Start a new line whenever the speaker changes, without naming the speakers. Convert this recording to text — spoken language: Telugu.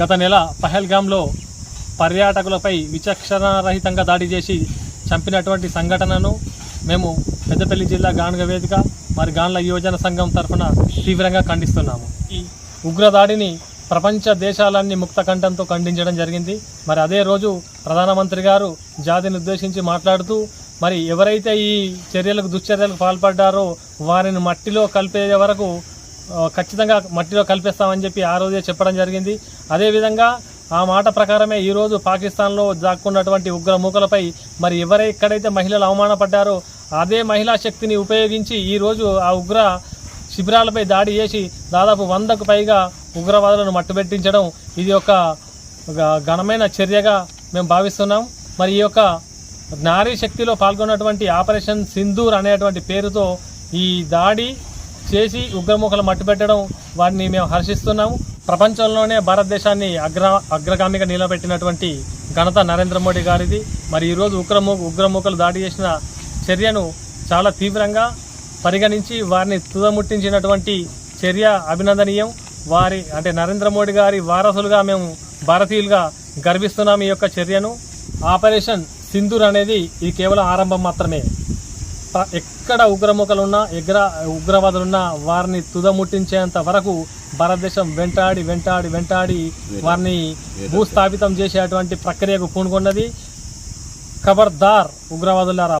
గత నెల పహల్గామ్లో పర్యాటకులపై విచక్షణారహితంగా దాడి చేసి చంపినటువంటి సంఘటనను మేము పెద్దపల్లి జిల్లా గానుగ వేదిక మరి గాన్ల యువజన సంఘం తరఫున తీవ్రంగా ఖండిస్తున్నాము. ఈ ఉగ్రదాడిని ప్రపంచ దేశాలన్నీ ముక్త కంఠంతో ఖండించడం జరిగింది. మరి అదే రోజు ప్రధానమంత్రి గారు జాతిని ఉద్దేశించి మాట్లాడుతూ మరి ఎవరైతే ఈ చర్యలకు దుశ్చర్యలకు పాల్పడ్డారో వారిని మట్టిలో కలిపే వరకు ఖచ్చితంగా మట్టిలో కల్పిస్తామని చెప్పి ఆ రోజే చెప్పడం జరిగింది. అదేవిధంగా ఆ మాట ప్రకారమే ఈరోజు పాకిస్తాన్లో దాక్కున్నటువంటి ఉగ్రమూకలపై మరి ఎవరై ఎక్కడైతే మహిళలు అవమానపడ్డారో అదే మహిళా శక్తిని ఉపయోగించి ఈరోజు ఆ ఉగ్ర శిబిరాలపై దాడి చేసి దాదాపు వందకు పైగా ఉగ్రవాదులను మట్టుబెట్టించడం ఇది ఒక ఒక ఘనమైన చర్యగా మేము భావిస్తున్నాం. మరి ఈ యొక్క నారీ శక్తిలో పాల్గొన్నటువంటి ఆపరేషన్ సింధూర్ అనేటువంటి పేరుతో ఈ దాడి చేసి ఉగ్రముఖలు మట్టుపెట్టడం వారిని మేము హర్షిస్తున్నాము. ప్రపంచంలోనే భారతదేశాన్ని అగ్ర అగ్రగామిగా నిలబెట్టినటువంటి ఘనత నరేంద్ర మోడీ గారిది. మరి ఈరోజు ఉగ్రము ఉగ్రముఖలు దాడి చేసిన చర్యను చాలా తీవ్రంగా పరిగణించి వారిని తుదముట్టించినటువంటి చర్య అభినందనీయం. వారి అంటే నరేంద్ర మోడీ గారి వారసులుగా మేము భారతీయులుగా గర్విస్తున్నాం ఈ యొక్క చర్యను. ఆపరేషన్ సింధూర్ అనేది ఇది కేవలం ఆరంభం మాత్రమే. ఎక్కడ ఉగ్రముఖలున్నా ఎగ్ర ఉగ్రవాదులున్నా వారిని తుదముట్టించేంత వరకు భారతదేశం వెంటాడి వెంటాడి వెంటాడి వారిని భూస్థాపితం చేసేటువంటి ప్రక్రియకు పూనుకున్నది. ఖబర్దార్ ఉగ్రవాదులారా.